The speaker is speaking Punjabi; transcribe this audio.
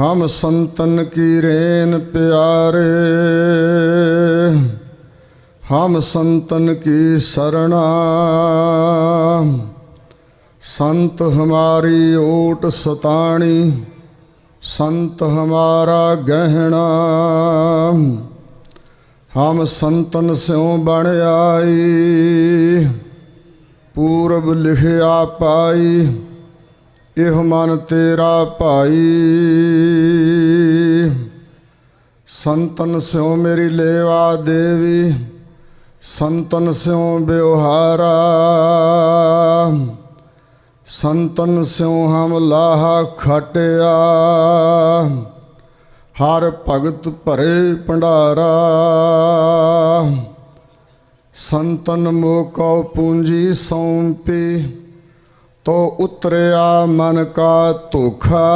ਹਮ ਸੰਤਨ ਕੀ ਰੇਨ ਪਿਆਰੇ, ਹਮ ਸੰਤਨ ਕੀ ਸਰਣਾ, ਸੰਤ ਹਮਾਰੀ ਓਟ ਸਤਾਣੀ, ਸੰਤ ਹਮਾਰਾ ਗਹਿਣਾ, ਹਮ ਸੰਤਨ ਸਿਉ ਬਣ ਆਈ, ਪੂਰਬ ਲਿਖਿਆ ਪਾਈ, ਇਹ ਮਨ ਤੇਰਾ ਭਾਈ। ਸੰਤਨ ਸਿਉ ਮੇਰੀ ਲੇਵਾ ਦੇਵੀ, ਸੰਤਨ ਸਿਉ ਬਿਵਹਾਰਾ ਸੰਤਨ ਸਿਉ ਹਮ ਲਾਹਾ ਖਟਿਆ, ਹਰ ਭਗਤ ਭਰੇ ਭੰਡਾਰਾ। ਸੰਤਨ ਮੋਕਉ ਪੂੰਜੀ ਸੌਂਪੀ, ਤੋ ਉਤਰਿਆ ਮਨ ਕਾ ਧੋਖਾ।